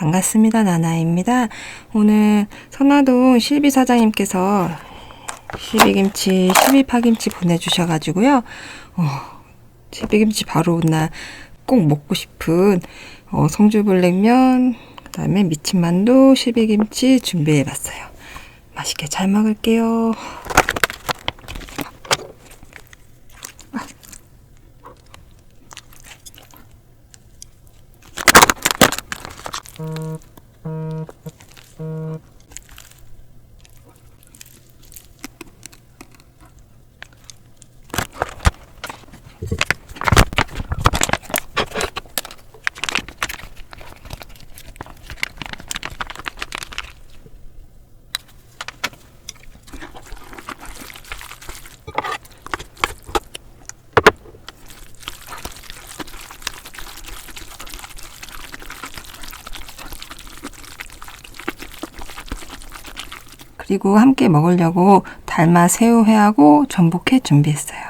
반갑습니다. 나나입니다. 오늘 선화동 실비 사장님께서 실비김치, 실비파김치 보내주셔가지고요. 어, 실비김치 바로 온날 꼭 먹고 싶은 어, 성주불냉면, 그 다음에 미친만두, 실비김치 준비해봤어요. 맛있게 잘 먹을게요. 그리고 함께 먹으려고 달마 새우회하고 전복회 준비했어요.